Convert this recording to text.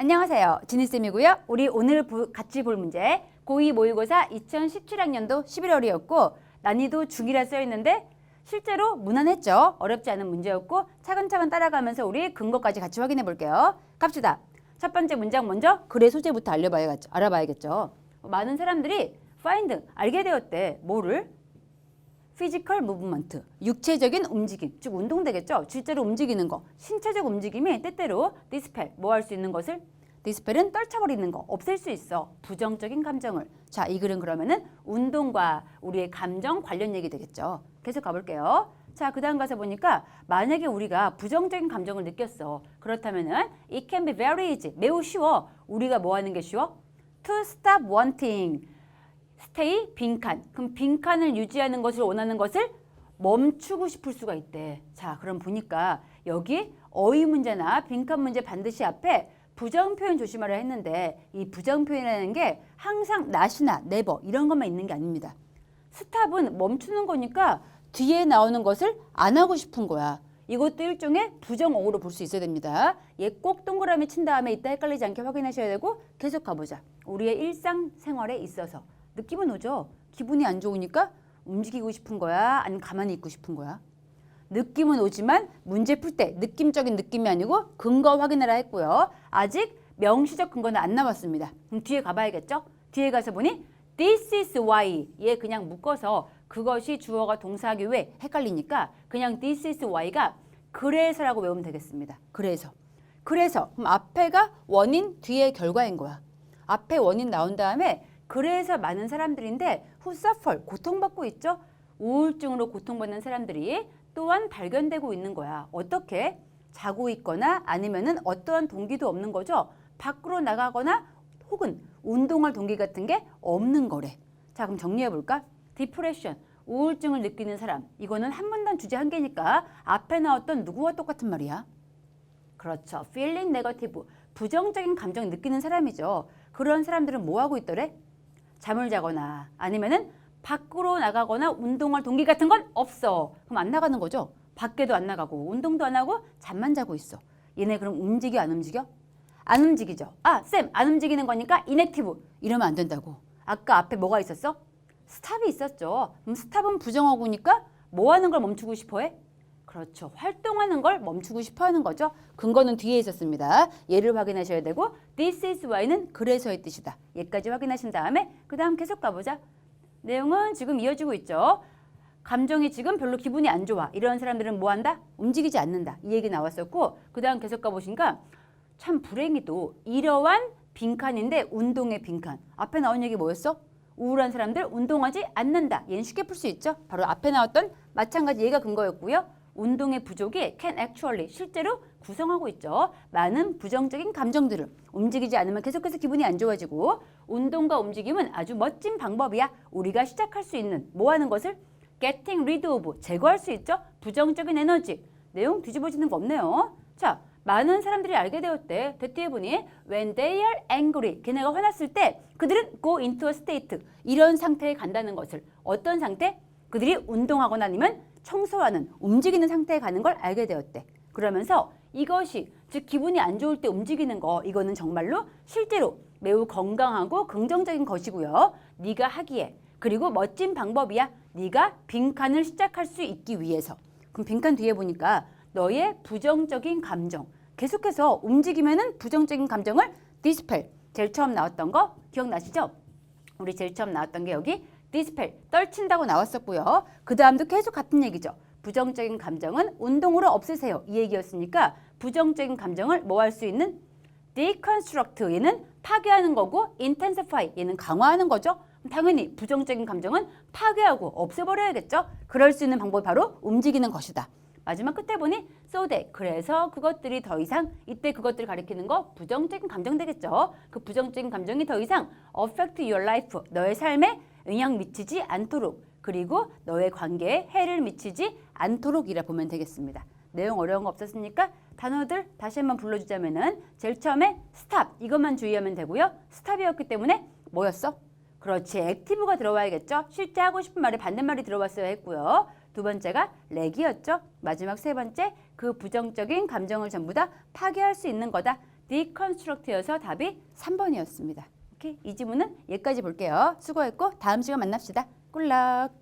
안녕하세요. 지니쌤이고요. 우리 오늘 부- 같이 볼 문제 고2 모의고사 2017학년도 11월이었고 난이도 중이라 써 있는데 실제로 무난했죠. 어렵지 않은 문제였고 차근차근 따라가면서 우리 근거까지 같이 확인해 볼게요. 갑시다. 첫 번째 문장 먼저 글의 소재부터 알려봐야겠죠. 알아봐야겠죠. 많은 사람들이 find 알게 되었대. 뭐를? 피지컬 무브먼트 육체적인 움직임. 즉 운동 되겠죠? 실제로 움직이는 거. 신체적 움직임이 때때로 디스펠 뭐 할 수 있는 것을? 디스펠은 떨쳐버리는 거. 없앨 수 있어. 부정적인 감정을. 자 이 글은 그러면은 운동과 우리의 감정 관련 얘기 되겠죠? 계속 가볼게요. 자 그 다음 가서 보니까 만약에 우리가 부정적인 감정을 느꼈어. 그렇다면은 it can be very easy. 매우 쉬워. 우리가 뭐 하는 게 쉬워? to stop wanting 스테이 빈칸. 그럼 빈칸을 유지하는 것을 원하는 것을 멈추고 싶을 수가 있대. 자, 그럼 보니까 여기 어휘 문제나 빈칸 문제 반드시 앞에 부정 표현 조심하라 했는데 이 부정 표현이라는 게 항상 not이나 never 이런 것만 있는 게 아닙니다. 스탑은 멈추는 거니까 뒤에 나오는 것을 안 하고 싶은 거야. 이것도 일종의 부정어구로 볼 수 있어야 됩니다. 얘 꼭 동그라미 친 다음에 이따 헷갈리지 않게 확인하셔야 되고 계속 가보자. 우리의 일상생활에 있어서 느낌은 오죠. 기분이 안 좋으니까 움직이고 싶은 거야? 아니면 가만히 있고 싶은 거야? 느낌은 오지만 문제 풀 때 느낌적인 느낌이 아니고 근거 확인하라 했고요. 아직 명시적 근거는 안 나왔습니다. 그럼 뒤에 가봐야겠죠? 뒤에 가서 보니 this is why 얘 그냥 묶어서 그것이 주어가 동사하기 왜 헷갈리니까 그냥 this is why가 그래서라고 외우면 되겠습니다. 그래서 그래서 그럼 앞에가 원인 뒤에 결과인 거야. 앞에 원인 나온 다음에 그래서 많은 사람들인데 who suffer 고통받고 있죠. 우울증으로 고통받는 사람들이 또한 발견되고 있는 거야. 어떻게? 자고 있거나 아니면은 어떠한 동기도 없는 거죠. 밖으로 나가거나 혹은 운동할 동기 같은 게 없는 거래. 자, 그럼 정리해 볼까? 디프레션, 우울증을 느끼는 사람. 이거는 한 문단 주제 한 개니까 앞에 나왔던 누구와 똑같은 말이야? 그렇죠. feeling negative. 부정적인 감정 느끼는 사람이죠. 그런 사람들은 뭐 하고 있더래? 잠을 자거나 아니면은 밖으로 나가거나 운동할 동기 같은 건 없어. 그럼 안 나가는 거죠. 밖에도 안 나가고 운동도 안 하고 잠만 자고 있어. 얘네 그럼 움직여 안 움직여? 안 움직이죠. 아, 쌤, 안 움직이는 거니까 인액티브. 이러면 안 된다고. 아까 앞에 뭐가 있었어? 스탑이 있었죠. 그럼 스탑은 부정어구니까 뭐 하는 걸 멈추고 싶어 해? 그렇죠. 활동하는 걸 멈추고 싶어 하는 거죠. 근거는 뒤에 있었습니다. 얘를 확인하셔야 되고 this is why는 그래서의 뜻이다. 얘까지 확인하신 다음에 그 다음 계속 가보자. 내용은 지금 이어지고 있죠. 감정이 지금 별로 기분이 안 좋아. 이런 사람들은 뭐 한다? 움직이지 않는다. 이 얘기 나왔었고 그 다음 계속 가보시니까 참 불행히도 이러한 빈칸인데 운동의 빈칸. 앞에 나온 얘기 뭐였어? 우울한 사람들 운동하지 않는다. 얘는 쉽게 풀 수 있죠. 바로 앞에 나왔던 마찬가지 얘가 근거였고요. 운동의 부족이 can actually 실제로 구성하고 있죠. 많은 부정적인 감정들을 움직이지 않으면 계속해서 기분이 안 좋아지고 운동과 움직임은 아주 멋진 방법이야. 우리가 시작할 수 있는 뭐 하는 것을 getting rid of 제거할 수 있죠. 부정적인 에너지. 내용 뒤집어지는 거 없네요. 자, 많은 사람들이 알게 되었대. 뒤에 보니 when they are angry 걔네가 화났을 때 그들은 go into a state 이런 상태에 간다는 것을 어떤 상태? 그들이 운동하거나 아니면 청소하는 움직이는 상태에 가는 걸 알게 되었대. 그러면서 이것이 즉 기분이 안 좋을 때 움직이는 거 이거는 정말로 실제로 매우 건강하고 긍정적인 것이고요. 네가 하기에 그리고 멋진 방법이야. 네가 빈칸을 시작할 수 있기 위해서. 그럼 빈칸 뒤에 보니까 너의 부정적인 감정 계속해서 움직이면은 부정적인 감정을 디스펠 제일 처음 나왔던 거 기억나시죠? 우리 제일 처음 나왔던 게 여기 디스펠 떨친다고 나왔었고요. 그 다음도 계속 같은 얘기죠. 부정적인 감정은 운동으로 없애세요. 이 얘기였으니까 부정적인 감정을 뭐 할 수 있는 deconstruct 얘는 파괴하는 거고 intensify 얘는 강화하는 거죠. 당연히 부정적인 감정은 파괴하고 없애버려야겠죠. 그럴 수 있는 방법이 바로 움직이는 것이다. 마지막 끝에 보니 so that 그래서 그것들이 더 이상 이때 그것들을 가리키는 거 부정적인 감정 되겠죠. 그 부정적인 감정이 더 이상 affect your life 너의 삶에 영향 미치지 않도록 그리고 너의 관계에 해를 미치지 않도록이라 보면 되겠습니다. 내용 어려운 거 없었으니까 단어들 다시 한번 불러주자면은 제일 처음에 스탑 이것만 주의하면 되고요. 스탑이었기 때문에 뭐였어? 그렇지 액티브가 들어와야겠죠. 실제 하고 싶은 말이 반대말이 들어왔어야 했고요. 두 번째가 렉이었죠. 마지막 세 번째 그 부정적인 감정을 전부 다 파괴할 수 있는 거다. deconstruct여서 답이 3번이었습니다. 오케이? 이 지문은 여기까지 볼게요. 수고했고 다음 시간 만납시다. 꿀럭.